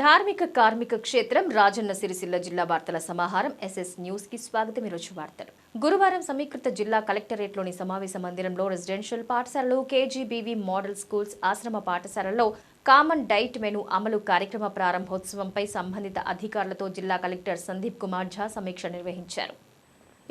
ధార్మిక కార్మిక క్షేత్రం రాజన్న సిరిసిల్ల జిల్లా వార్తల సమాహారం ఎస్ఎస్ న్యూస్కి స్వాగతం. ఈరోజు వార్తలు. గురువారం సమీకృత జిల్లా కలెక్టరేట్లోని సమావేశ మందిరంలో రెసిడెన్షియల్ పాఠశాలలు కేజీబీవీ మోడల్ స్కూల్స్ ఆశ్రమ పాఠశాలల్లో కామన్ డైట్ మెను అమలు కార్యక్రమ ప్రారంభోత్సవంపై సంబంధిత అధికారులతో జిల్లా కలెక్టర్ సందీప్ కుమార్ ఝా సమీక్ష నిర్వహించారు.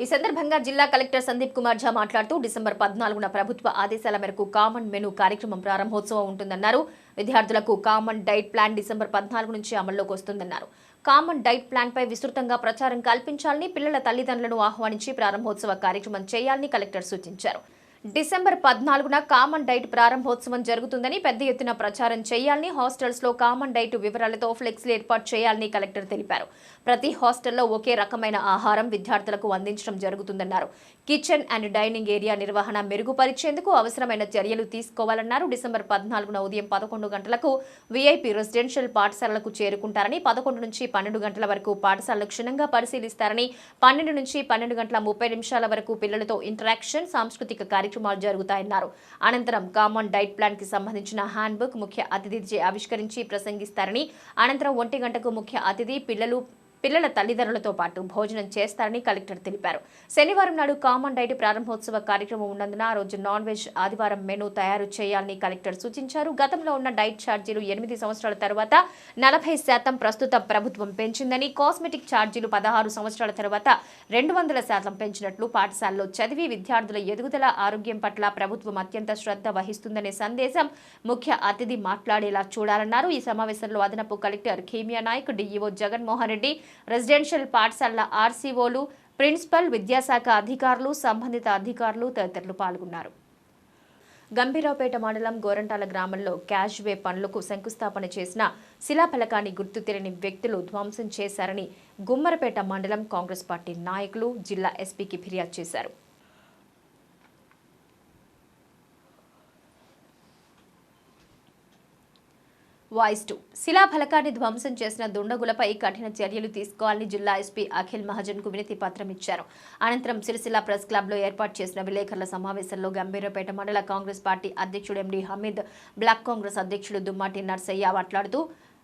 ఈ సందర్భంగా జిల్లా కలెక్టర్ సందీప్ కుమార్ ఝా మాట్లాడుతూ డిసెంబర్ పద్నాలుగున ప్రభుత్వ ఆదేశాల మేరకు కామన్ మెను కార్యక్రమం ప్రారంభోత్సవం ఉంటుందన్నారు. విద్యార్థులకు కామన్ డైట్ ప్లాన్ డిసెంబర్ పద్నాలుగు నుంచి అమల్లోకి వస్తుందన్నారు. కామన్ డైట్ ప్లాన్పై విస్తృతంగా ప్రచారం కల్పించాలని పిల్లల తల్లిదండ్రులను ఆహ్వానించి ప్రారంభోత్సవ కార్యక్రమం చేయాలని కలెక్టర్ సూచించారు. డిసెంబర్ పద్నాలుగున కామన్ డైట్ ప్రారంభోత్సవం జరుగుతుందని పెద్ద ఎత్తున ప్రచారం చేయాలని హాస్టల్స్లో కామన్ డైట్ వివరాలతో ఫ్లెక్సీలు ఏర్పాటు చేయాలని కలెక్టర్ తెలిపారు. ప్రతి హాస్టల్లో ఒకే రకమైన ఆహారం విద్యార్థులకు అందించడం జరుగుతుందన్నారు. కిచెన్ అండ్ డైనింగ్ ఏరియా నిర్వహణ మెరుగుపరిచేందుకు అవసరమైన చర్యలు తీసుకోవాలన్నారు. డిసెంబర్ పద్నాలుగున ఉదయం పదకొండు గంటలకు వీఐపీ రెసిడెన్షియల్ పాఠశాలలకు చేరుకుంటారని పదకొండు నుంచి పన్నెండు గంటల వరకు పాఠశాలలు క్షుణ్ణంగా పరిశీలిస్తారని పన్నెండు నుంచి పన్నెండు గంటల ముప్పై నిమిషాల వరకు పిల్లలతో ఇంటరాక్షన్ సాంస్కృతిక కార్యక్రమాలు జరుగుతాయన్నారు. అనంతరం కామన్ డైట్ ప్లాన్కి సంబంధించిన హ్యాండ్బుక్ ముఖ్య అతిథి ఆవిష్కరించి ప్రసంగిస్తారని అనంతరం ఒంటి గంటకు ముఖ్య అతిథి పిల్లలు పిల్లల తల్లిదండ్రులతో పాటు భోజనం చేస్తారని కలెక్టర్ తెలిపారు. శనివారం నాడు కామన్ డైట్ ప్రారంభోత్సవ కార్యక్రమం ఉన్నందున ఆ రోజు నాన్ వెజ్ ఆదివారం మెనూ తయారు చేయాలని కలెక్టర్ సూచించారు. గతంలో ఉన్న డైట్ ఛార్జీలు ఎనిమిది సంవత్సరాల తర్వాత నలభై శాతం ప్రస్తుత ప్రభుత్వం పెంచిందని కాస్మెటిక్ ఛార్జీలు పదహారు సంవత్సరాల తర్వాత రెండు వందల శాతం పెంచినట్లు పాఠశాలలో చదివి విద్యార్థుల ఎదుగుదల ఆరోగ్యం పట్ల ప్రభుత్వం అత్యంత శ్రద్ధ వహిస్తుందనే సందేశం ముఖ్య అతిథి మాట్లాడేలా చూడాలన్నారు. ఈ సమావేశంలో అదనపు collector Khimya Nayak DEO Jaganmohan Reddy residential పాఠశాలల ఆర్సీఓలు ప్రిన్సిపల్ విద్యాశాఖ అధికారులు సంబంధిత అధికారులు తదితరులు పాల్గొన్నారు. గంభీరావుపేట మండలం గోరంటాల గ్రామంలో క్యాష్వే పనులకు శంకుస్థాపన చేసిన శిలాఫలకాన్ని గుర్తు తెలియని వ్యక్తులు ధ్వంసం చేశారని గుమ్మరపేట మండలం కాంగ్రెస్ పార్టీ నాయకులు జిల్లా ఎస్పీకి ఫిర్యాదు చేశారు. Voice two. శిలాఫలకాన్ని ధ్వంసం చేసిన దుండగులపై కఠిన చర్యలు తీసుకోవాలని జిల్లా ఎస్పీ అఖిల్ మహాజన్కు వినతి పత్రం ఇచ్చారు. అనంతరం సిరిసిల్ల ప్రెస్ క్లబ్లో ఏర్పాటు చేసిన విలేకరుల సమావేశంలో గంభీరపేట మండల కాంగ్రెస్ పార్టీ అధ్యక్షుడు ఎండి హమీద్ బ్లాక్ కాంగ్రెస్ అధ్యక్షుడు దుమ్మాటి నర్సయ్య మాట్లాడుతూ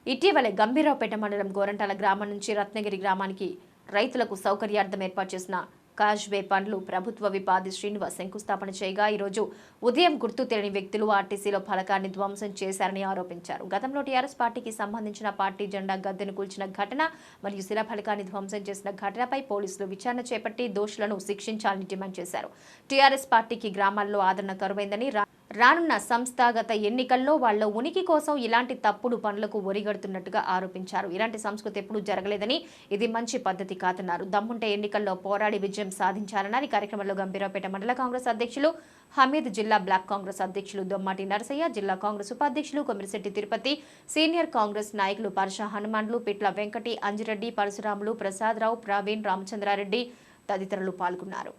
ఇటీవలే గంభీరావుపేట మండలం గోరంటాల గ్రామం నుంచి రత్నగిరి గ్రామానికి రైతులకు సౌకర్యార్థం ఏర్పాటు చేసిన కాజ్వే పనులు ప్రభుత్వ విపాది శ్రీనివాస్ శంకుస్థాపన చేయగా ఈరోజు ఉదయం గుర్తు తెలియని వ్యక్తులు ఆర్టీసీలో ఫలకాన్ని ధ్వంసం చేశారని ఆరోపించారు. గతంలో టీఆర్ఎస్ పార్టీకి సంబంధించిన పార్టీ జెండా గద్దెను కూల్చిన ఘటన మరియు శిలా ఫలకాన్ని ధ్వంసం చేసిన ఘటనపై పోలీసులు విచారణ చేపట్టి దోషులను శిక్షించాలని డిమాండ్ చేశారు. టీఆర్ఎస్ పార్టీకి గ్రామాల్లో ఆదరణ కరువైందని రానున్న సంస్థాగత ఎన్నికల్లో వాళ్ళ ఉనికి కోసం ఇలాంటి తప్పుడు పనులకు ఒరిగడుతున్నట్టుగా ఆరోపించారు. ఇలాంటి సంస్కృతి ఎప్పుడూ జరగలేదని ఇది మంచి పద్ధతి కాదన్నారు. దమ్ముంటే ఎన్నికల్లో పోరాడి విజయం సాధించాలన్నారు. ఈ కార్యక్రమంలో గంభీరావుపేట మండల కాంగ్రెస్ అధ్యక్షులు హమీద్ జిల్లా బ్లాక్ కాంగ్రెస్ అధ్యక్షులు దొమ్మాటి నరసయ్య జిల్లా కాంగ్రెస్ ఉపాధ్యక్షులు కొమిరిశెట్టి తిరుపతి సీనియర్ కాంగ్రెస్ నాయకులు పరశ హనుమాన్లు పిట్ల వెంకటి అంజిరెడ్డి పరశురాములు ప్రసాదరావు ప్రవీణ్ రామచంద్రారెడ్డి తదితరులు పాల్గొన్నారు.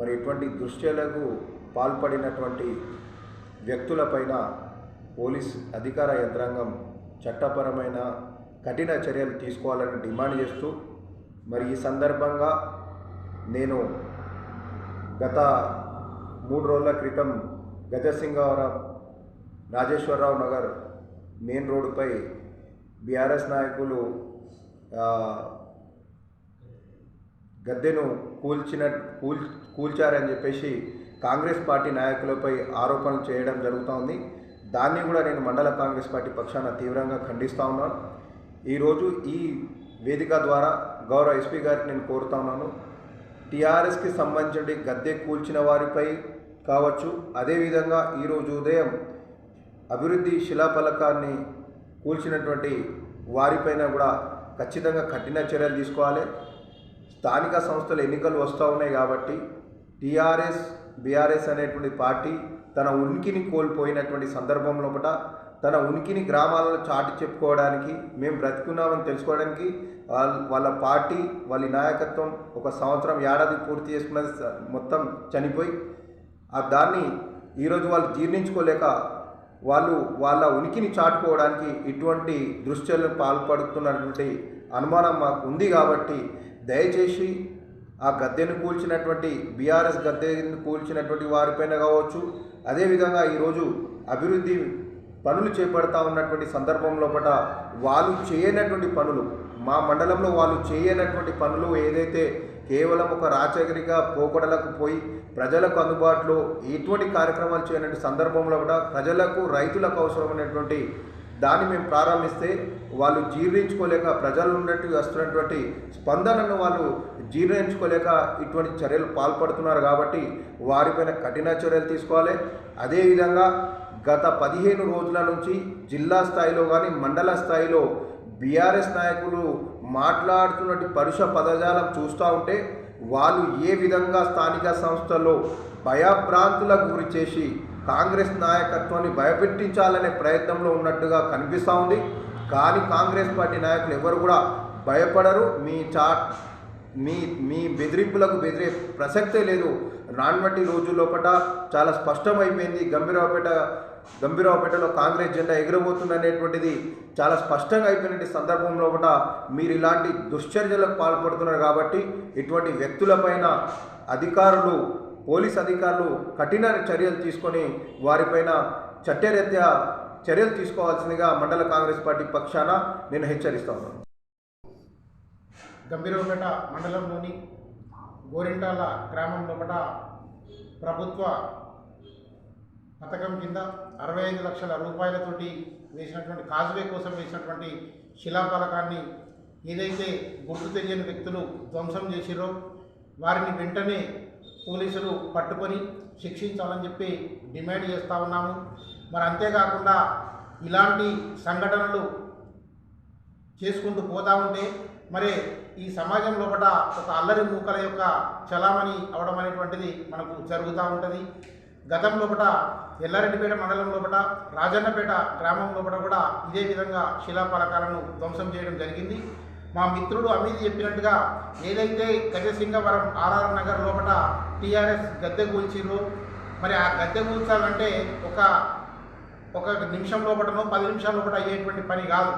మరి ఇటువంటి దృశ్యాలకు పాల్పడినటువంటి వ్యక్తులపైన పోలీస్ అధికార యంత్రాంగం చట్టపరమైన కఠిన చర్యలు తీసుకోవాలని డిమాండ్ చేస్తూ మరి ఈ సందర్భంగా నేను గత మూడు రోజుల క్రితం గజసింగవరం రాజేశ్వరరావు నగర్ మెయిన్ రోడ్డుపై బీఆర్ఎస్ నాయకులు గద్దెను కూల్చిన కూల్ కూల్చారని చెప్పేసి కాంగ్రెస్ పార్టీ నాయకులపై ఆరోపణలు చేయడం జరుగుతోంది. దాన్ని కూడా నేను మండల కాంగ్రెస్ పార్టీ పక్షాన తీవ్రంగా ఖండిస్తూ ఉన్నాను. ఈరోజు ఈ వేదిక ద్వారా గౌరవ ఎస్పీ గారికి నేను కోరుతా ఉన్నాను. టీఆర్ఎస్కి సంబంధించి గద్దె కూల్చిన వారిపై కావచ్చు అదేవిధంగా ఈరోజు ఉదయం అభివృద్ధి శిలాఫలకాన్ని కూల్చినటువంటి వారిపైన కూడా ఖచ్చితంగా కఠిన చర్యలు తీసుకోవాలి. స్థానిక సంస్థల ఎన్నికలు వస్తూ ఉన్నాయి కాబట్టి టీఆర్ఎస్ బీఆర్ఎస్ అనేటువంటి పార్టీ తన ఉనికిని కోల్పోయినటువంటి సందర్భం లోపల తన ఉనికిని గ్రామాలలో చాటి చెప్పుకోవడానికి మేము బ్రతుకున్నామని తెలుసుకోవడానికి వాళ్ళ వాళ్ళ పార్టీ వాళ్ళ నాయకత్వం ఒక సంవత్సరం ఏడాది పూర్తి చేసుకున్నది మొత్తం చనిపోయి ఆ దాన్ని ఈరోజు వాళ్ళు జీర్ణించుకోలేక వాళ్ళు వాళ్ళ ఉనికిని చాటుకోవడానికి ఇటువంటి దృశ్యాలను పాల్పడుతున్నటువంటి అనుమానం మాకు ఉంది కాబట్టి దయచేసి ఆ గద్దెను కూల్చినటువంటి బీఆర్ఎస్ గద్దెను కూల్చినటువంటి వారిపైన కావచ్చు అదేవిధంగా ఈరోజు అభివృద్ధి పనులు చేపడతా ఉన్నటువంటి సందర్భంలో పట వాళ్ళు చేయనటువంటి పనులు మా మండలంలో వాళ్ళు చేయనటువంటి పనులు ఏదైతే కేవలం ఒక రాచగిరిగా పోకడలకు పోయి ప్రజలకు అందుబాటులో ఎటువంటి కార్యక్రమాలు చేయనటువంటి సందర్భంలో కూడా ప్రజలకు రైతులకు అవసరమైనటువంటి దాన్ని మేము ప్రారంభిస్తే వాళ్ళు జీర్ణించుకోలేక ప్రజలు ఉన్నట్టు వస్తున్నటువంటి స్పందనను వాళ్ళు జీర్ణించుకోలేక ఇటువంటి చర్యలు పాల్పడుతున్నారు కాబట్టి వారిపైన కఠిన చర్యలు తీసుకోవాలి. అదేవిధంగా గత పదిహేను రోజుల నుంచి జిల్లా స్థాయిలో కానీ మండల స్థాయిలో బీఆర్ఎస్ నాయకులు మాట్లాడుతున్నటువంటి పరుష పదజాలం చూస్తూ ఉంటే వాళ్ళు ఏ విధంగా స్థానిక సంస్థల్లో భయభ్రాంతులకు గురి చేసి కాంగ్రెస్ నాయకత్వాన్ని భయపెట్టించాలనే ప్రయత్నంలో ఉన్నట్టుగా కనిపిస్తూ ఉంది. కానీ కాంగ్రెస్ పార్టీ నాయకులు ఎవరు కూడా భయపడరు. మీ చా మీ మీ బెదిరింపులకు బెదిరే ప్రసక్తే లేదు. రాన్మట్టి రోజు లోపల చాలా స్పష్టమైపోయింది. గంభీరావుపేట గంభీరావుపేటలో కాంగ్రెస్ జెండా ఎగురబోతుందనేటువంటిది చాలా స్పష్టంగా అయిపోయినటువంటి సందర్భంలో కూడా మీరు ఇలాంటి దుశ్చర్యలకు పాల్పడుతున్నారు కాబట్టి ఇటువంటి వ్యక్తులపైన అధికారులు పోలీస్ అధికారులు కఠిన చర్యలు తీసుకొని వారిపైన చట్టరీత్యా చర్యలు తీసుకోవాల్సిందిగా మండల కాంగ్రెస్ పార్టీ పక్షాన నేను హెచ్చరిస్తాను ఉన్నాను. గంభీరపేట మండలంలోని గోరింటాల గ్రామం లోపల ప్రభుత్వ పథకం కింద అరవై ఐదు లక్షల రూపాయలతోటి వేసినటువంటి కాజ్వే కోసం వేసినటువంటి శిలాఫలకాన్ని ఏదైతే గుర్తు తెలియని వ్యక్తులు ధ్వంసం చేసిరో వారిని వెంటనే పోలీసులు పట్టుకొని శిక్షించాలని చెప్పి డిమాండ్ చేస్తూ ఉన్నాము. మరి అంతేకాకుండా ఇలాంటి సంఘటనలు చేసుకుంటూ పోతా ఉంటే మరి ఈ సమాజం లోపల ఒక అల్లరి మూకల యొక్క చలామణి అవడం అనేటువంటిది మనకు జరుగుతూ ఉంటుంది. గతం లోపల ఎల్లారెడ్డిపేట మండలం లోపల రాజన్నపేట గ్రామం లోపల కూడా ఇదే విధంగా శిలాఫలకాలను ధ్వంసం చేయడం జరిగింది. మా మిత్రుడు అమిత్ చెప్పినట్టుగా ఏదైతే గజసింగవరం ఆర్ఆర్ నగర్ లోపల టీఆర్ఎస్ గద్దె కూల్చిరు మరి ఆ గద్దె కూల్చాలంటే ఒక ఒక నిమిషం లోపటనో పది నిమిషాల లోపల అయ్యేటువంటి పని కాదు.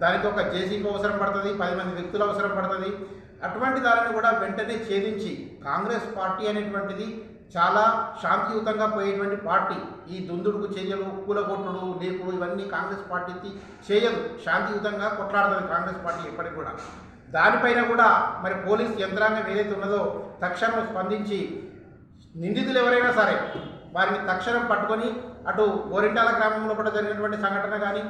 దానికి ఒక జేసీబీ అవసరం పడుతుంది పది మంది వ్యక్తులు అవసరం పడుతుంది. అటువంటి దానిని కూడా వెంటనే ఛేదించి కాంగ్రెస్ పార్టీ అనేటువంటిది చాలా శాంతియుతంగా పోయేటువంటి పార్టీ. ఈ దుందుడుకు చర్యలు కూలగొట్టుడు లేపుడు ఇవన్నీ కాంగ్రెస్ పార్టీకి చేయదు. శాంతియుతంగా కొట్లాడుతుంది కాంగ్రెస్ పార్టీ ఎప్పటికి కూడా. దానిపైన కూడా మరి పోలీస్ యంత్రాంగం ఏదైతే ఉన్నదో తక్షణం స్పందించి నిందితులు ఎవరైనా సరే వారిని తక్షణం పట్టుకొని అటు గోరింటాల గ్రామంలో కూడా జరిగినటువంటి సంఘటన కానీ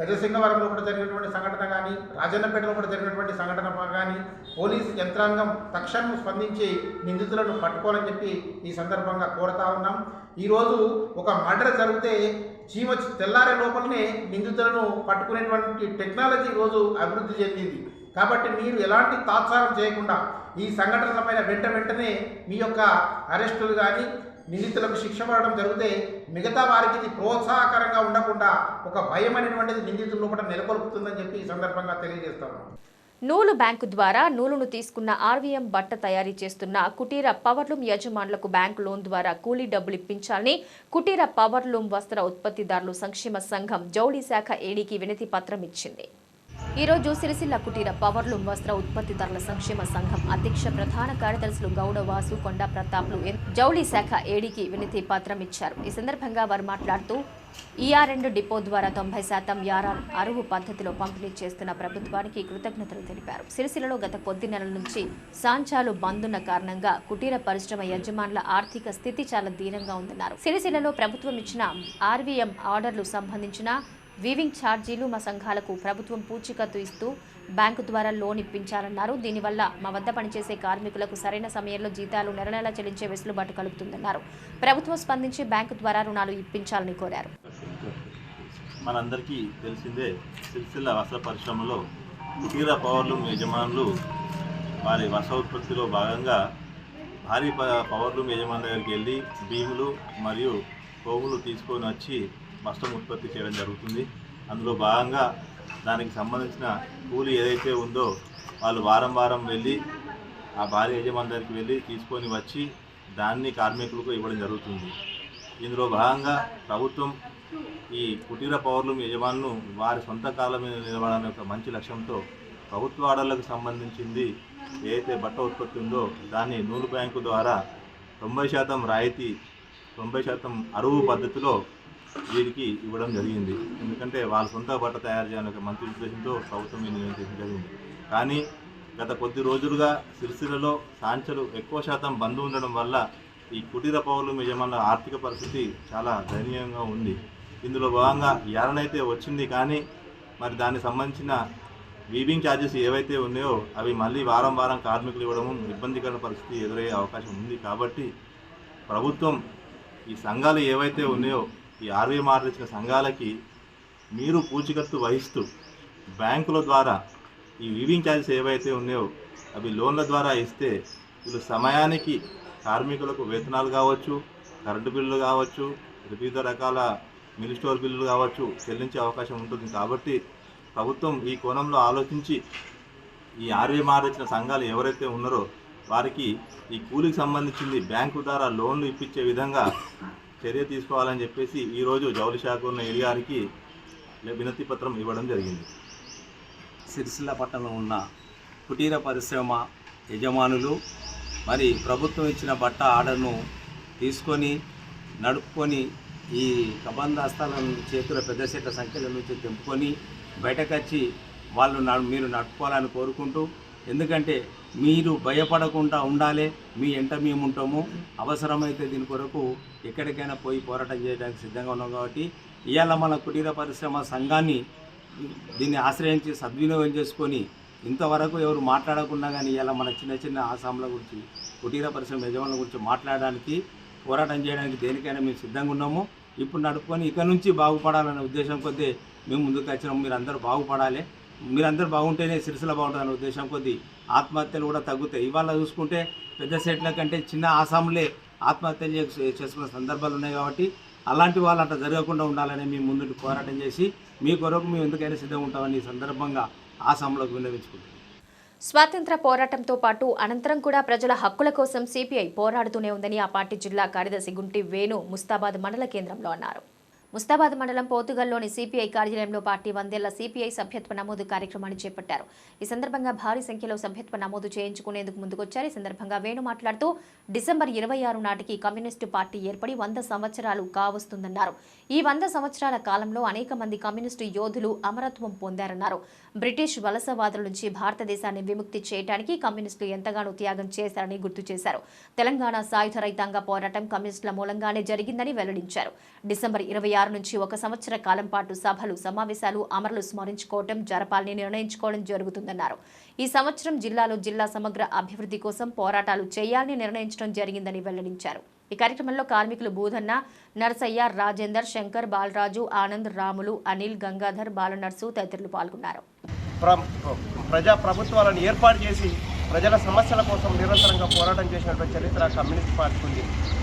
గజసింగవరంలో కూడా జరిగినటువంటి సంఘటన కానీ రాజన్నపేటలో కూడా జరిగినటువంటి సంఘటన కానీ పోలీస్ యంత్రాంగం తక్షణం స్పందించి నిందితులను పట్టుకోవాలని చెప్పి ఈ సందర్భంగా కోరుతా ఉన్నాం. ఈరోజు ఒక మర్డర్ జరిగితే చీమ తెల్లారే లోపలనే నిందితులను పట్టుకునేటువంటి టెక్నాలజీ రోజు అభివృద్ధి చెందింది. కాబట్టి మీరు ఎలాంటి తాత్సారం చేయకుండా ఈ సంఘటనలపైన వెంట వెంటనే మీ యొక్క అరెస్టులు కానీ నిందితులకు శిక్ష పడడం జరిగితే మిగతా వారికి ఇది ప్రోత్సాహకరంగా ఉండకుండా ఒక భయం అనేటువంటిది నిందితుల లోపల నెలకొల్పుతుందని చెప్పి ఈ సందర్భంగా తెలియజేస్తాను. నూలు బ్యాంకు ద్వారా నూలును తీసుకున్న ఆర్వీఎం బట్ట తయారీ చేస్తున్న కుటీర పవర్లూమ్ యజమానులకు బ్యాంకు లోన్ ద్వారా కూలీ డబ్బులు ఇప్పించాలని కుటీర పవర్లూమ్ వస్త్ర ఉత్పత్తిదారులు సంక్షేమ సంఘం జౌళి శాఖ ఏడీకి వినతి పత్రం ఇచ్చింది. ఈరోజు సిరిసిల్ల కుటీర పవర్లూమ్ వస్త్ర ఉత్పత్తిదారుల సంక్షేమ సంఘం అధ్యక్ష ప్రధాన కార్యదర్శులు గౌడ వాసు కొండ ప్రతాప్లు జౌళి శాఖ ఏడీకి వినతి పత్రం ఇచ్చారు. ఈ సందర్భంగా వారు మాట్లాడుతూ ఈఆర్ రెండు డిపో ద్వారా తొంభై శాతం యారాన్ అరువు పద్ధతిలో పంపిణీ చేస్తున్న ప్రభుత్వానికి కృతజ్ఞతలు తెలిపారు. సిరిసిల్లలో గత కొద్ది నెలల నుంచి సాంచాలు బందున్న కారణంగా కుటీర పరిశ్రమ యజమానుల ఆర్థిక స్థితి చాలా దీనంగా ఉందన్నారు. సిరిసిల్లలో ప్రభుత్వం ఇచ్చిన ఆర్వీఎం ఆర్డర్లు సంబంధించిన వీవింగ్ ఛార్జీలు మా సంఘాలకు ప్రభుత్వం పూచీకత్తు ఇస్తూ బ్యాంకు ద్వారా లోన్ ఇప్పించాలన్నారు దీనివల్ల మా వద్ద పనిచేసే కార్మికులకు సరైన సమయంలో జీతాలు నెల నెలా చెల్లించే వెసులుబాటు కలుగుతుందన్నారు. ప్రభుత్వం స్పందించి బ్యాంకు ద్వారా రుణాలు ఇప్పించాలని కోరారు. మనందరికీ తెలిసిందే సిరిసిల్ల వస్త్ర పరిశ్రమలో కుటీర పవర్లూమ్ యజమానులు వారి వస్త్ర ఉత్పత్తిలో భాగంగా భారీ పవర్లూమ్ యజమాని దగ్గరికి వెళ్ళి భీములు మరియు పోగులు తీసుకొని వచ్చి వస్త్రం ఉత్పత్తి చేయడం జరుగుతుంది. అందులో భాగంగా దానికి సంబంధించిన కూలి ఏదైతే ఉందో వాళ్ళు వారం వారం వెళ్ళి ఆ భారీ యజమాని దగ్గరికి వెళ్ళి తీసుకొని వచ్చి దాన్ని కార్మికులకు ఇవ్వడం జరుగుతుంది. ఇందులో భాగంగా ప్రభుత్వం ఈ కుటీర పౌరులు యజమానులు వారి సొంత కాలం మీద నిలబడాలనే ఒక మంచి లక్ష్యంతో ప్రభుత్వ ఆర్డర్లకు సంబంధించింది ఏదైతే బట్ట ఉత్పత్తి ఉందో దాన్ని నూలు బ్యాంకు ద్వారా తొంభై శాతం రాయితీ తొంభై శాతం అరువు పద్ధతిలో వీరికి ఇవ్వడం జరిగింది. ఎందుకంటే వాళ్ళ సొంత బట్ట తయారు చేయాలని ఒక మంచి ఉద్దేశంతో ప్రభుత్వం ఈ నిర్ణయం చేయడం జరిగింది. కానీ గత కొద్ది రోజులుగా సిరిసిల్లలో సాంచలు ఎక్కువ శాతం బంద్ ఉండడం వల్ల ఈ కుటీర పౌరులు యజమానుల ఆర్థిక పరిస్థితి చాలా దయనీయంగా ఉంది. ఇందులో భాగంగా యారనైతే వచ్చింది కానీ మరి దానికి సంబంధించిన వీవింగ్ ఛార్జెస్ ఏవైతే ఉన్నాయో అవి మళ్ళీ వారం వారం కార్మికులు ఇవ్వడం ఇబ్బందికర పరిస్థితి ఎదురయ్యే అవకాశం ఉంది. కాబట్టి ప్రభుత్వం ఈ సంఘాలు ఏవైతే ఉన్నాయో ఈ ఆర్వీ మార్చిన సంఘాలకి మీరు పూచికత్తు వహిస్తూ బ్యాంకుల ద్వారా ఈ వీవింగ్ ఛార్జెస్ ఏవైతే ఉన్నాయో అవి లోన్ల ద్వారా ఇస్తే వీళ్ళు సమయానికి కార్మికులకు వేతనాలు కావచ్చు కరెంటు బిల్లులు కావచ్చు వివిధ రకాల మిల్ స్టోర్ బిల్లులు కావచ్చు చెల్లించే అవకాశం ఉంటుంది. కాబట్టి ప్రభుత్వం ఈ కోణంలో ఆలోచించి ఈ ఆర్వీ మార్చిన సంఘాలు ఎవరైతే ఉన్నారో వారికి ఈ కూలికి సంబంధించింది బ్యాంకు ద్వారా లోన్లు ఇప్పించే విధంగా చర్య తీసుకోవాలని చెప్పేసి ఈరోజు జౌలి శాఖ ఉన్న ఏడి గారికి వినతి పత్రం ఇవ్వడం జరిగింది. సిరిసిల్ల పట్టణంలో ఉన్న కుటీర పరిశ్రమ యజమానులు మరి ప్రభుత్వం ఇచ్చిన బట్ట ఆర్డర్ను తీసుకొని నడుపుకొని ఈ కబందాస్తాలను చేతుల పెద్ద చెట్ల సంఖ్యల నుంచి తెంపుకొని బయటకు వచ్చి వాళ్ళు నడు మీరు నడుపుకోవాలని కోరుకుంటూ ఎందుకంటే మీరు భయపడకుండా ఉండాలి మీ ఎంట మేము ఉంటాము. అవసరమైతే దీని కొరకు ఎక్కడికైనా పోయి పోరాటం చేయడానికి సిద్ధంగా ఉన్నాం కాబట్టి ఇవాళ మన కుటీర పరిశ్రమ సంఘాన్ని దీన్ని ఆశ్రయించి సద్వినియోగం చేసుకొని ఇంతవరకు ఎవరు మాట్లాడకుండా కానీ ఇలా మన చిన్న చిన్న ఆసాముల గురించి కుటీర పరిశ్రమ యజమానుల గురించి మాట్లాడడానికి పోరాటం చేయడానికి దేనికైనా మేము సిద్ధంగా ఉన్నాము. ఇప్పుడు నడుపుకొని ఇక నుంచి బాగుపడాలనే ఉద్దేశం కొద్దీ మేము ముందుకు వచ్చినాము. మీరు అందరూ బాగుపడాలి. మీరందరూ బాగుంటేనే సిరిసిల్ల బాగుంటుందనే ఉద్దేశం కొద్దీ ఆత్మహత్యలు కూడా తగ్గుతాయి. ఇవాళ చూసుకుంటే పెద్ద సెట్ల కంటే చిన్న ఆసాములే ఆత్మహత్యలు చేసు- చేసుకున్న సందర్భాలు ఉన్నాయి కాబట్టి అలాంటి వాళ్ళు అట్లా జరగకుండా ఉండాలని మేము ముందుకు పోరాటం చేసి మీ కొరకు మేము ఎందుకైనా సిద్ధంగా ఉంటామని ఈ సందర్భంగా ఆసాంలోకి విన్నవించుకుంటాం స్వాతంత్ర పోరాటంతో పాటు అనంతరం కూడా ప్రజల హక్కుల కోసం సిపిఐ పోరాడుతూనే ఉందని ఆ పార్టీ జిల్లా కార్యదర్శి గుంటి వేణు ముస్తాబాద్ మండల కేంద్రంలో అన్నారు. ముస్తాబాద్ మండలం పోతుగల్లోని సిపిఐ కార్యాలయంలో పార్టీ వందేళ్ళ సిపిఐ సభ్యత్వ నమోదు కార్యక్రమాన్ని చేపట్టారు. ఈ సందర్భంగా భారీ సంఖ్యలో సభ్యత్వ నమోదు చేయించుకునేందుకు ముందుకొచ్చారు. ఈ సందర్భంగా వేణు మాట్లాడుతూ డిసెంబర్ ఇరవై ఆరు నాటికి కమ్యూనిస్టు పార్టీ ఏర్పడి వంద సంవత్సరాలు కావస్తుందన్నారు. ఈ వంద సంవత్సరాల కాలంలో అనేక మంది కమ్యూనిస్టు యోధులు అమరత్వం పొందారన్నారు. బ్రిటిష్ వలసవాదుల నుంచి భారతదేశాన్ని విముక్తి చేయడానికి కమ్యూనిస్టులు ఎంతగానో త్యాగం చేశారని గుర్తు చేశారు. తెలంగాణ సాయుధ రైతాంగ పోరాటం కమ్యూనిస్టుల మూలంగానే జరిగిందని వెల్లడించారు. డిసెంబర్ ఇరవై ఆరు నుంచి ఒక సంవత్సర కాలం పాటు సభలు సమావేశాలు అమరులు స్మరించుకోవడం జరపాలని నిర్ణయించుకోవడం జరుగుతుందన్నారు. ఈ సంవత్సరం జిల్లాలో జిల్లా సమగ్ర అభివృద్ధి కోసం పోరాటాలు చేయాలని నిర్ణయించడం జరిగిందని వెల్లడించారు. ఈ కార్యక్రమంలో కార్మికులు బూధన్న నరసయ్య రాజేందర్ శంకర్ బాలరాజు ఆనంద్ రాములు అనిల్ గంగాధర్ బాలనర్సు తదితరులు పాల్గొన్నారు. ప్రజా ప్రభుత్వాలను ఏర్పాటు చేసి ప్రజల సమస్యల కోసం నిరంతరంగా పోరాటం చేసినటువంటి చరిత్ర కమ్యూనిస్ట్ పార్టీకి ఉంది.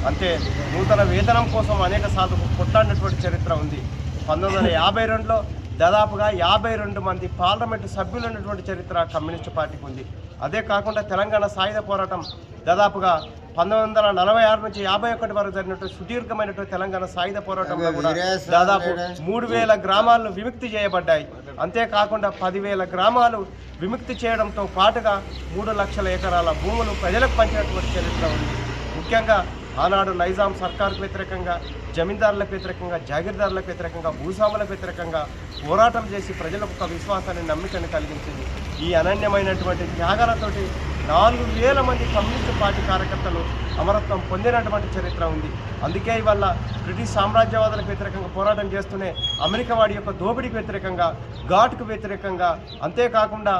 అంతే నూతన వేతనం కోసం అనేక సార్లు కొట్లాడినటువంటి చరిత్ర ఉంది. పంతొమ్మిది వందల యాభై రెండులో దాదాపుగా యాభై రెండు మంది పార్లమెంటు సభ్యులు ఉన్నటువంటి చరిత్ర కమ్యూనిస్ట్ పార్టీకి ఉంది. అదే కాకుండా తెలంగాణ సాయుధ పోరాటం దాదాపుగా పంతొమ్మిది వందల నలభై ఆరు నుంచి యాభై ఒకటి వరకు జరిగినటువంటి సుదీర్ఘమైనటువంటి తెలంగాణ సాయుధ పోరాటంలో కూడా దాదాపు మూడు వేల గ్రామాలను విముక్తి చేయబడ్డాయి. అంతేకాకుండా పదివేల గ్రామాలు విముక్తి చేయడంతో పాటుగా మూడు లక్షల ఎకరాల భూములు ప్రజలకు పంచినటువంటి చరిత్ర ఉంది. ముఖ్యంగా ఆనాడు నైజాం సర్కార్కు వ్యతిరేకంగా జమీందారులకు వ్యతిరేకంగా జాగీర్దారులకు వ్యతిరేకంగా భూస్వాములకు వ్యతిరేకంగా పోరాటం చేసి ప్రజలకు ఒక విశ్వాసాన్ని నమ్మికని కలిగించింది. ఈ అనన్యమైనటువంటి త్యాగాలతోటి నాలుగు వేల మంది కమ్యూనిస్ట్ పార్టీ కార్యకర్తలు అమరత్వం పొందినటువంటి చరిత్ర ఉంది. అందుకే ఇవాళ బ్రిటిష్ సామ్రాజ్యవాదులకు వ్యతిరేకంగా పోరాటం చేస్తూనే అమెరికా వాడి యొక్క దోపిడీకి వ్యతిరేకంగా ఘాట్కు వ్యతిరేకంగా అంతేకాకుండా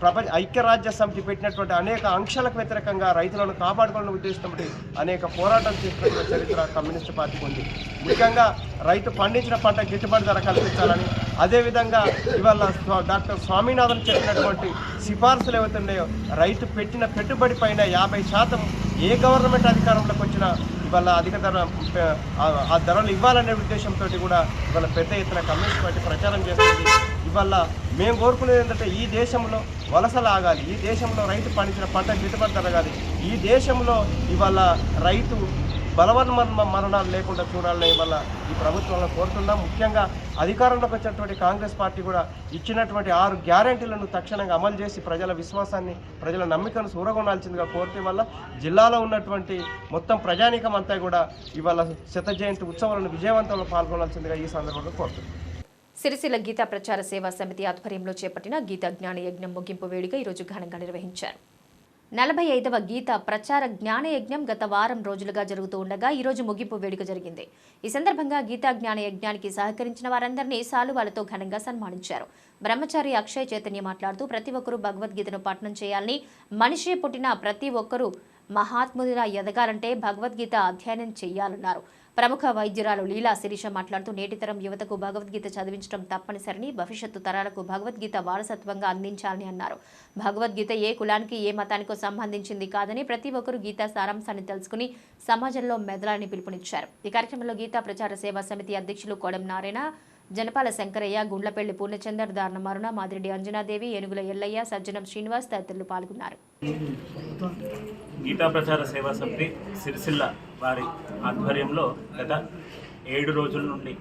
ప్రపంచ ఐక్యరాజ్య సమితి పెట్టినటువంటి అనేక అంశాలకు వ్యతిరేకంగా రైతులను కాపాడుకోవాలని ఉద్దేశించి అనేక పోరాటం చేసినటువంటి చరిత్ర కమ్యూనిస్ట్ పార్టీకి ఉంది. ముఖ్యంగా రైతు పండించిన పంట గిట్టుబాటు ధర కల్పించాలని అదేవిధంగా ఇవాళ స్వా- డాక్టర్ స్వామినాథన్ చెప్పినటువంటి సిఫార్సులు ఏవైతే ఉన్నాయో రైతు పెట్టిన పెట్టుబడి పైన యాభై శాతం ఏ గవర్నమెంట్ అధికారంలోకి వచ్చినా ఇవాళ అధిక ధర ఆ- ధరలు ఇవ్వాలనే ఉద్దేశంతో కూడా ఇవాళ పెద్ద ఎత్తున కమ్యూనిస్ట్ పార్టీ ప్రచారం చేస్తుంది. ఇవాళ మేము కోరుకునేది ఏంటంటే ఈ దేశంలో వలసలాగాలి ఈ దేశంలో రైతు పండించిన పంట గిట్టుబాటు జరగాలి ఈ దేశంలో ఇవాళ రైతు బలవన్మ మరణాలు లేకుండా చూడాలని వల్ల ఈ ప్రభుత్వంలో కోరుతున్నాం ముఖ్యంగా అధికారంలోకి వచ్చినటువంటి కాంగ్రెస్ పార్టీ కూడా ఇచ్చినటువంటి ఆరు గ్యారంటీలను తక్షణంగా అమలు చేసి ప్రజల విశ్వాసాన్ని ప్రజల నమ్మికను సూరగొనాల్సిందిగా కోరితే వల్ల జిల్లాలో ఉన్నటువంటి మొత్తం ప్రజానీకం అంతా కూడా ఇవాళ శత జయంతి ఉత్సవాలను విజయవంతంలో పాల్గొనాల్సిందిగా ఈ సందర్భంగా కోరుతున్నాం. సిరిసిల్ల గీతా ప్రచార సేవా సమితి ఆధ్వర్యంలో చేపట్టిన గీతా జ్ఞాన యజ్ఞం ముగింపు వేడుక ఈరోజు ఘనంగా నిర్వహించారు. నలభై ఐదవ గీత ప్రచార జ్ఞాన యజ్ఞం గత వారం రోజులుగా జరుగుతూ ఉండగా ఈ రోజు ముగింపు వేడుక జరిగింది. ఈ సందర్భంగా గీతా జ్ఞాన యజ్ఞానికి సహకరించిన వారందరినీ సాలువాలతో ఘనంగా సన్మానించారు. బ్రహ్మచారి అక్షయ్ చైతన్య మాట్లాడుతూ ప్రతి ఒక్కరూ భగవద్గీతను పఠనం చేయాలని మనిషి పుట్టిన ప్రతి ఒక్కరూ మహాత్ముడిలా ఎదగాలంటే భగవద్గీత అధ్యయనం చేయాలన్నారు ప్రముఖ వైద్యురాలు లీలా శిరీష మాట్లాడుతూ నేటితరం యువతకు భగవద్గీత చదివించడం తప్పనిసరిని భవిష్యత్తు తరాలకు భగవద్గీత వారసత్వంగా అందించాలని అన్నారు. భగవద్గీత ఏ కులానికి ఏ మతానికో సంబంధించింది కాదని ప్రతి ఒక్కరూ గీతా సారాంశాన్ని తెలుసుకుని సమాజంలో మెదలాలని పిలుపునిచ్చారు. ఈ కార్యక్రమంలో గీతా ప్రచార సేవా సమితి అధ్యక్షులు కోడం నారాయణ జనపాల శంకరయ్య గుండ్లపల్లి పూర్ణచందర్ దారుణ మరుణ మాదిరెడ్డి అంజనాదేవి ఏనుగుల ఎల్లయ్య సజ్జనం శ్రీనివాస్ తదితరులు పాల్గొన్నారు. గీతా ప్రచార సేవా సమితి సిరిసిల్ల వారి ఆధ్వర్యంలో గత ఏడు రోజుల నుండి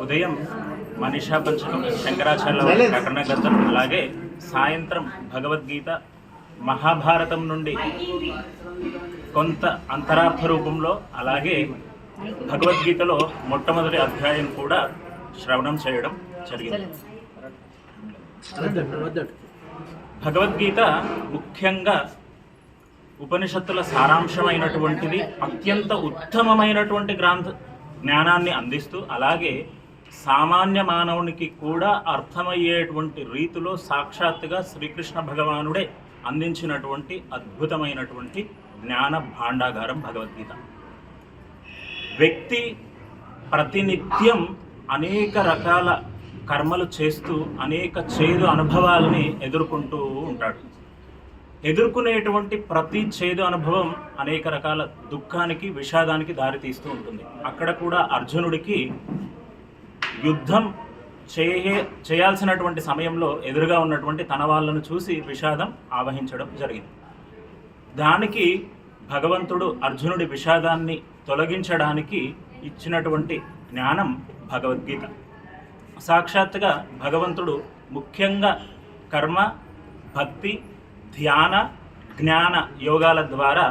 ఉదయం మనీషా పంచకం శంకరాచార్య ప్రకటన గ్రంథం అలాగే సాయంత్రం భగవద్గీత మహాభారతం నుండి కొంత అంతరార్థ రూపంలో అలాగే భగవద్గీతలో మొట్టమొదటి అధ్యాయం కూడా శ్రవణం చేయడం జరిగింది. భగవద్గీత ముఖ్యంగా ఉపనిషత్తుల సారాంశమైనటువంటిది అత్యంత ఉత్తమమైనటువంటి గ్రంథ జ్ఞానాన్ని అందిస్తూ అలాగే సామాన్య మానవునికి కూడా అర్థమయ్యేటువంటి రీతిలో సాక్షాత్తుగా శ్రీకృష్ణ భగవానుడే అందించినటువంటి అద్భుతమైనటువంటి జ్ఞాన భాండాగారం భగవద్గీత. వ్యక్తి ప్రతినిత్యం అనేక రకాల కర్మలు చేస్తూ అనేక చేదు అనుభవాలని ఎదుర్కొంటూ ఉంటాడు. ఎదుర్కొనేటువంటి ప్రతి చేదు అనుభవం అనేక రకాల దుఃఖానికి విషాదానికి దారితీస్తూ ఉంటుంది. అక్కడ కూడా అర్జునుడికి యుద్ధం చేయ చేయాల్సినటువంటి సమయంలో ఎదురుగా ఉన్నటువంటి తన వాళ్ళను చూసి విషాదం ఆవహించడం జరిగింది. దానికి భగవంతుడు అర్జునుడి విషాదాన్ని తొలగించడానికి ఇచ్చినటువంటి జ్ఞానం భగవద్గీత. సాక్షాత్తుగా భగవంతుడు ముఖ్యంగా కర్మ భక్తి ధ్యాన జ్ఞాన యోగాల ద్వారా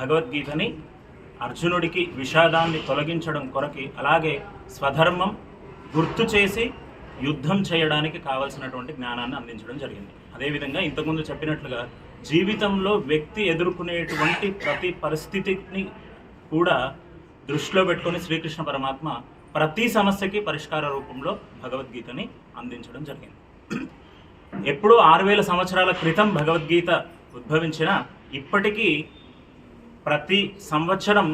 భగవద్గీతని అర్జునుడికి విషాదాన్ని తొలగించడం కొరకి అలాగే స్వధర్మం గుర్తు చేసి యుద్ధం చేయడానికి కావలసినటువంటి జ్ఞానాన్ని అందించడం జరిగింది. అదేవిధంగా ఇంతకుముందు చెప్పినట్లుగా జీవితంలో వ్యక్తి ఎదుర్కొనేటువంటి ప్రతి పరిస్థితిని కూడా దృష్టిలో పెట్టుకొని శ్రీకృష్ణ పరమాత్మ ప్రతి సమస్యకి పరిష్కార రూపంలో భగవద్గీతని అందించడం జరిగింది. ఎప్పుడూ ఆరు వేల సంవత్సరాల క్రితం భగవద్గీత ఉద్భవించిన ఇప్పటికీ ప్రతి సంవత్సరం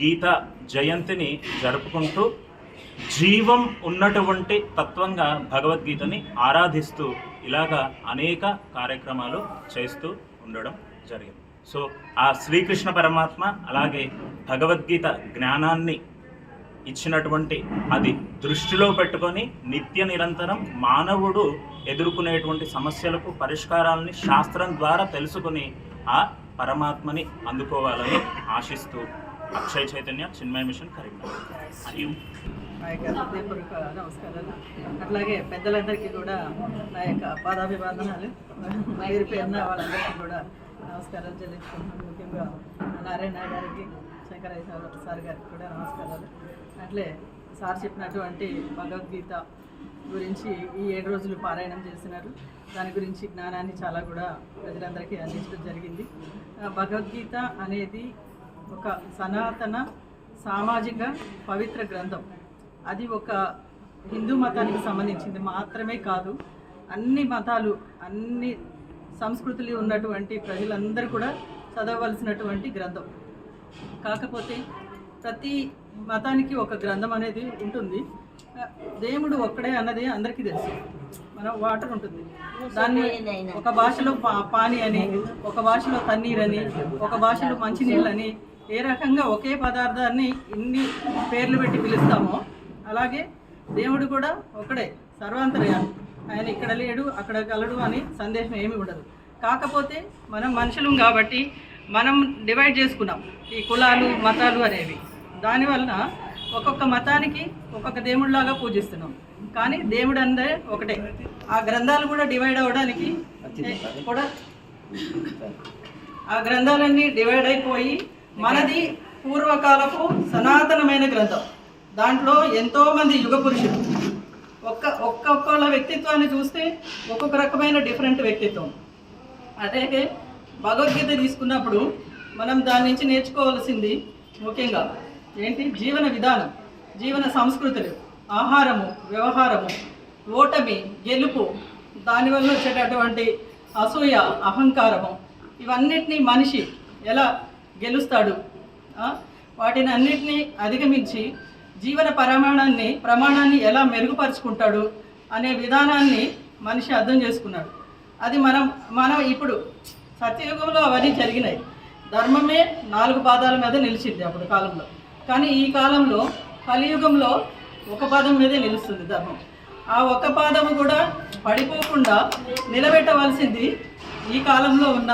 గీత జయంతిని జరుపుకుంటూ జీవం ఉన్నటువంటి తత్వంగా భగవద్గీతని ఆరాధిస్తూ ఇలాగా అనేక కార్యక్రమాలు చేస్తూ ఉండడం జరిగింది. సో ఆ శ్రీకృష్ణ పరమాత్మ అలాగే భగవద్గీత జ్ఞానాన్ని ఇచ్చినటువంటి అది దృష్టిలో పెట్టుకొని నిత్య నిరంతరం మానవుడు ఎదుర్కొనేటువంటి సమస్యలకు పరిష్కారాలని శాస్త్రం ద్వారా తెలుసుకుని ఆ పరమాత్మని అందుకోవాలని ఆశిస్తూ అక్షయ చైతన్య చిన్మయ మిషన్ కరీంనగర్ మరియు నా యొక్క హృదయపూర్వక నమస్కారాలు అట్లాగే పెద్దలందరికీ కూడా నా యొక్క పాదాభివందనాలు. పేరు పేరున వాళ్ళందరికీ కూడా నమస్కారాలు చెల్లించుకుంటున్నాను ముఖ్యంగా నారాయణ గారికి శంకరయ్య సార్ గారికి కూడా నమస్కారాలు. అట్లే సార్ చెప్పినటువంటి భగవద్గీత గురించి ఈ ఏడు రోజులు పారాయణం చేసినారు దాని గురించి జ్ఞానాన్ని చాలా కూడా ప్రజలందరికీ అందించడం జరిగింది. భగవద్గీత అనేది ఒక సనాతన సామాజిక పవిత్ర గ్రంథం. అది ఒక హిందూ మతానికి సంబంధించింది మాత్రమే కాదు. అన్ని మతాలు అన్ని సంస్కృతులు ఉన్నటువంటి ప్రజలందరూ కూడా చదవవలసినటువంటి గ్రంథం. కాకపోతే ప్రతి మతానికి ఒక గ్రంథం అనేది ఉంటుంది. దేవుడు ఒక్కడే అన్నది అందరికీ తెలుసు. మన వాటర్ ఉంటుంది. దాన్ని ఒక భాషలో పా పాని అని ఒక భాషలో తన్నీర్ అని ఒక భాషలో మంచినీళ్ళు అని ఏ రకంగా ఒకే పదార్థాన్ని ఇన్ని పేర్లు పెట్టి పిలుస్తామో అలాగే దేవుడు కూడా ఒకడే సర్వాంతర్యామి. ఆయన ఇక్కడ లేడు అక్కడ కలడు అని సందేశం ఏమి ఉండదు. కాకపోతే మనం మనుషులం కాబట్టి మనం డివైడ్ చేసుకున్నాం ఈ కులాలు మతాలు అనేవి. దానివలన ఒక్కొక్క మతానికి ఒక్కొక్క దేవుడిలాగా పూజిస్తున్నాం. కానీ దేవుడు అందరే ఒకటే. ఆ గ్రంథాలు కూడా డివైడ్ అవ్వడానికి కూడా ఆ గ్రంథాలన్నీ డివైడ్ అయిపోయి మనది పూర్వకాలపు సనాతనమైన గ్రంథం. దాంట్లో ఎంతోమంది యుగ పురుషులు ఒక్క ఒక్కొక్కళ్ళ వ్యక్తిత్వాన్ని చూస్తే ఒక్కొక్క రకమైన డిఫరెంట్ వ్యక్తిత్వం. అదే భగవద్గీత తీసుకున్నప్పుడు మనం దాని నుంచి నేర్చుకోవాల్సింది ముఖ్యంగా ఏంటి? జీవన విధానం జీవన సంస్కృతులు ఆహారము వ్యవహారము ఓటమి గెలుపు దానివల్ల వచ్చేటటువంటి అసూయ అహంకారము ఇవన్నిటినీ మనిషి ఎలా గెలుస్తాడు? వాటిని అన్నిటినీ అధిగమించి జీవన ప్రమాణాన్ని ప్రమాణాన్ని ఎలా మెరుగుపరుచుకుంటాడు అనే విధానాన్ని మనిషి అర్థం చేసుకున్నాడు. అది మనం మనం ఇప్పుడు సత్యయుగంలో అవన్నీ జరిగినాయి. ధర్మమే నాలుగు పాదాల మీద నిలిచింది అప్పుడు కాలంలో. కానీ ఈ కాలంలో కలియుగంలో ఒక పాదం మీదే నిలుస్తుంది ధర్మం. ఆ ఒక్క పాదము కూడా పడిపోకుండా నిలబెట్టవలసింది ఈ కాలంలో ఉన్న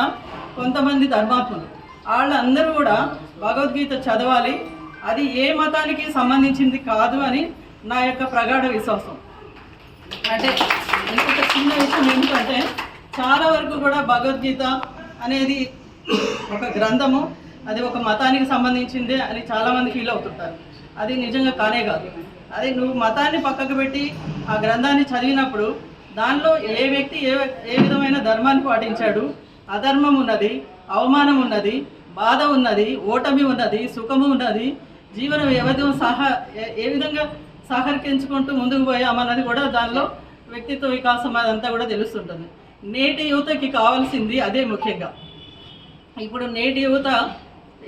కొంతమంది ధర్మాత్ములు. వాళ్ళందరూ కూడా భగవద్గీత చదవాలి అది ఏ మతానికి సంబంధించింది కాదు అని నా యొక్క ప్రగాఢ విశ్వాసం. అంటే ఇంకొక చిన్న విషయం ఏంటంటే చాలా వరకు కూడా భగవద్గీత అనేది ఒక గ్రంథము అది ఒక మతానికి సంబంధించిందే అని చాలామంది ఫీల్ అవుతుంటారు. అది నిజంగా కానే కాదు. అది నువ్వు మతాన్ని పక్కకు పెట్టి ఆ గ్రంథాన్ని చదివినప్పుడు దానిలో ఏ వ్యక్తి ఏ ఏ విధమైన ధర్మాన్ని పాటించాడు? అధర్మం ఉన్నది అవమానం ఉన్నది బాధ ఉన్నది ఓటమి ఉన్నది సుఖము ఉన్నది జీవన వ్యవధి సహా ఏ- విధంగా సహకరించుకుంటూ ముందుకు పోయామన్నది కూడా దానిలో వ్యక్తిత్వ వికాసం అదంతా కూడా తెలుస్తుంటుంది. నేటి యువతకి కావాల్సింది అదే ముఖ్యంగా. ఇప్పుడు నేటి యువత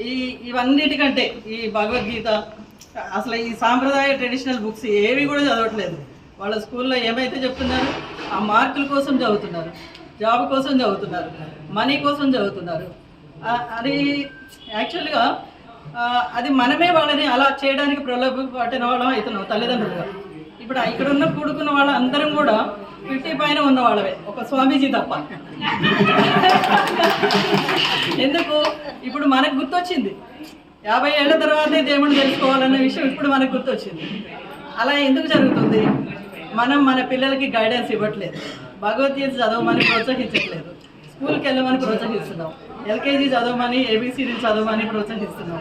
ఈ ఇవన్నిటికంటే ఈ భగవద్గీత అసలు ఈ సాంప్రదాయ ట్రెడిషనల్ బుక్స్ ఏవి కూడా చదవట్లేదు. వాళ్ళ స్కూల్లో ఏమైతే చెప్తున్నారు ఆ మార్కుల కోసం చదువుతున్నారు జాబ్ కోసం చదువుతున్నారు మనీ కోసం చదువుతున్నారు. అది యాక్చువల్గా అది మనమే వాళ్ళని అలా చేయడానికి ప్రలోభ పట్టిన వాళ్ళం అవుతున్నాం తల్లిదండ్రులుగా. ఇప్పుడు ఇక్కడ ఉన్న కూడుకున్న వాళ్ళందరం కూడా ఫిఫ్టీ పైన ఉన్న వాళ్ళవే. ఒక స్వామీజీ తప్ప. ఎందుకు? ఇప్పుడు మనకు గుర్తొచ్చింది. యాభై ఏళ్ళ తర్వాతే దేవుడిని తెలుసుకోవాలన్న విషయం ఇప్పుడు మనకు గుర్తొచ్చింది. అలా ఎందుకు జరుగుతుంది? మనం మన పిల్లలకి గైడెన్స్ ఇవ్వట్లేదు. భగవద్గీత చదవమని ప్రోత్సహించట్లేదు. స్కూల్కి వెళ్ళమని ప్రోత్సహిస్తున్నాం. ఎల్కేజీ చదవమని ఏబిసిడి చదవమని ప్రోత్సహిస్తున్నాం.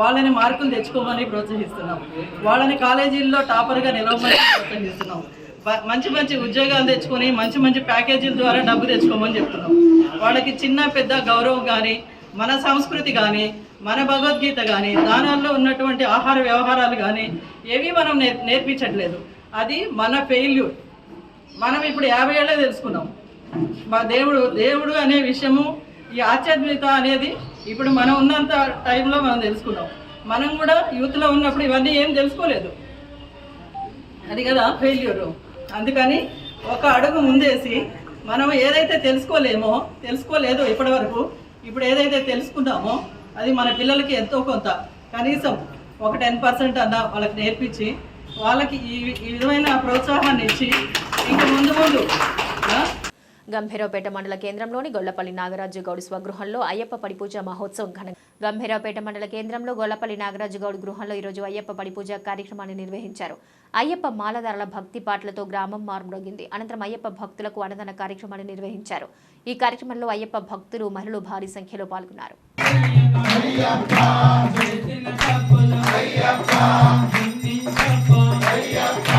వాళ్ళని మార్కులు తెచ్చుకోమని ప్రోత్సహిస్తున్నాం. వాళ్ళని కాలేజీల్లో టాపర్గా నిలవమని ప్రోత్సహిస్తున్నాం. మంచి మంచి ఉద్యోగాలు తెచ్చుకొని మంచి మంచి ప్యాకేజీల ద్వారా డబ్బు తెచ్చుకోమని చెప్తున్నాం. వాళ్ళకి చిన్న పెద్ద గౌరవం కానీ మన సంస్కృతి కానీ మన భగవద్గీత కానీ దానాల్లో ఉన్నటువంటి ఆహార వ్యవహారాలు కానీ ఏవి మనం నేర్ నేర్పించట్లేదు. అది మన ఫెయిల్యూర్ మనం ఇప్పుడు యాభై ఏళ్ళే తెలుసుకున్నాం. మా దేవుడు దేవుడు అనే విషయము ఈ ఆధ్యాత్మికత అనేది ఇప్పుడు మనం ఉన్నంత టైంలో మనం తెలుసుకున్నాం. మనం కూడా యూత్లో ఉన్నప్పుడు ఇవన్నీ ఏం తెలుసుకోలేదు. అది కదా ఫెయిల్యూరు. అందుకని ఒక అడుగు ముందేసి మనం ఏదైతే తెలుసుకోలేమో తెలుసుకోలేదో ఇప్పటి వరకు ఇప్పుడు ఏదైతే తెలుసుకున్నామో అది మన పిల్లలకి ఎంతో కొంత. కనీసం ఒక టెన్ పర్సెంట్ అన్న వాళ్ళకి నేర్పించి వాళ్ళకి ఈ విధమైన ప్రోత్సాహాన్ని ఇచ్చి ఇంక ముందు ముందు గంభీరావుపేట మండల కేంద్రంలోని గొల్లపల్లి నాగరాజు గౌడ్ స్వగృహంలో అయ్యప్ప పడిపూజ మహోత్సవం ఘన గంభీరావుపేట మండల కేంద్రంలో గొల్లపల్లి నాగరాజు గౌడ్ గృహంలో ఈరోజు అయ్యప్ప పడిపూజ కార్యక్రమాన్ని నిర్వహించారు. అయ్యప్ప మాలధారల భక్తి పాటలతో గ్రామం మారుమ్రోగింది అనంతరం అయ్యప్ప భక్తులకు అన్నదాన కార్యక్రమాన్ని నిర్వహించారు. ఈ కార్యక్రమంలో అయ్యప్ప భక్తులు మహిళలు భారీ సంఖ్యలో పాల్గొన్నారు. అయ్యప్ప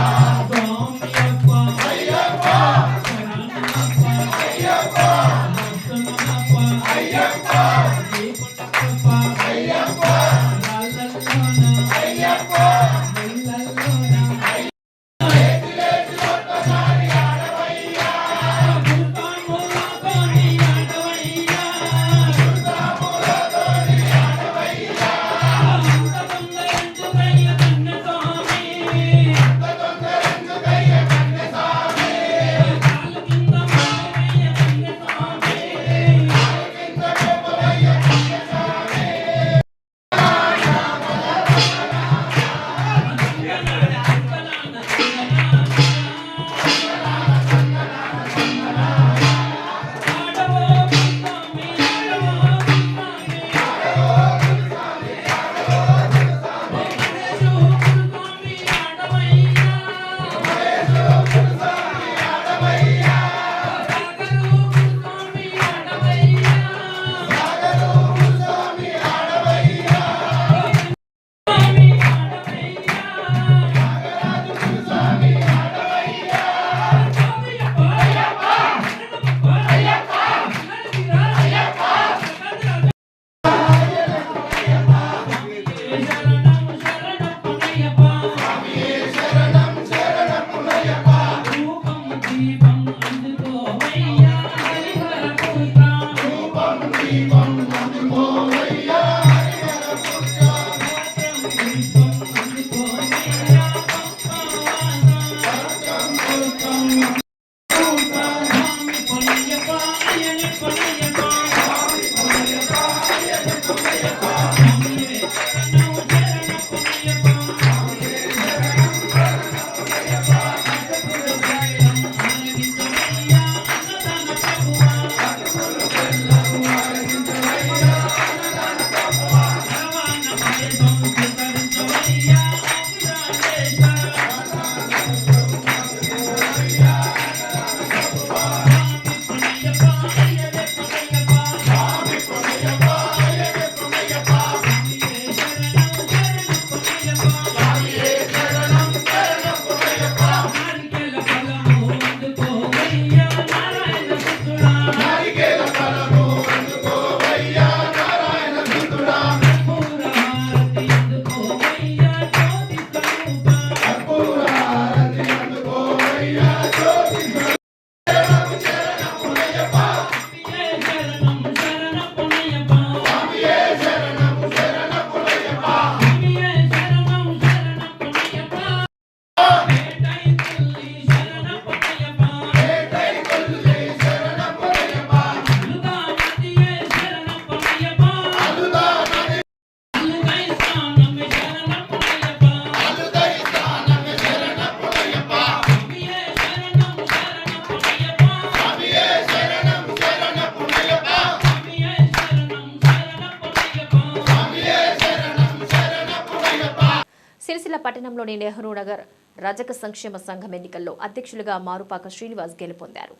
పట్టణంలోని నెహ్రూ నగర్ రజక సంక్షేమ సంఘం ఎన్నికల్లో అధ్యక్షులుగా మారుపాక శ్రీనివాస్ గెలుపొందారు.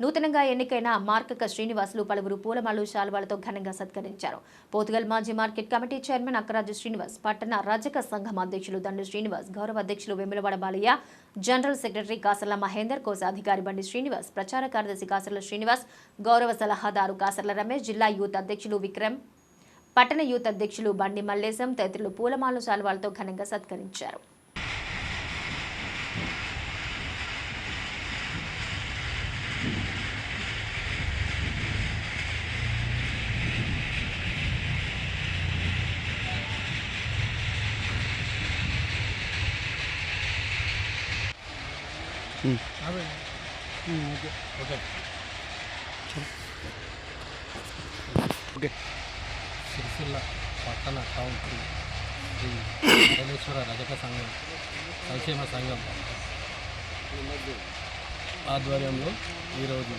నూతనంగా ఎన్నికైన మార్కక శ్రీనివాసులు పలువురు పూలమాలు శాలువాలతో ఘనంగా సత్కరించారు. పోతుగల్ మాజీ market committee chairman Akkaraju Srinivas పట్టణ రజక సంఘం అధ్యక్షులు దండు శ్రీనివాస్ గౌరవ అధ్యక్షులు వెములవాడ బాలయ్య జనరల్ సెక్రటరీ కాసర్ల మహేందర్ కోశాధికారి బండి శ్రీనివాస్ ప్రచార కార్యదర్శి కాసర్ల శ్రీనివాస్ గౌరవ సలహాదారు కాసర్ల రమేష్ జిల్లా యూత్ అధ్యక్షులు విక్రమ్ పట్టణ యూత్ అధ్యక్షులు బండి మల్లేశం తదితరులు పూలమాలు శాలువాలతో ఘనంగా సత్కరించారు. సిరిసిల్ల పట్టణ టౌన్ శ్రీ వెంకటేశ్వర రజక సంఘం సంక్షేమ సంఘం ఆధ్వర్యంలో ఈరోజు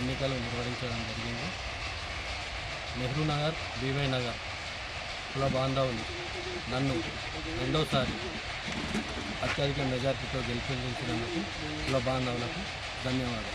ఎన్నికలు నిర్వహించడం జరిగింది. నెహ్రూ నగర్ బీవై నగర్ కుల బాంధవులు నన్ను రెండోసారి అత్యధిక మెజార్టీతో గెలిపించినందుకు కుల బాంధవులకు ధన్యవాదాలు.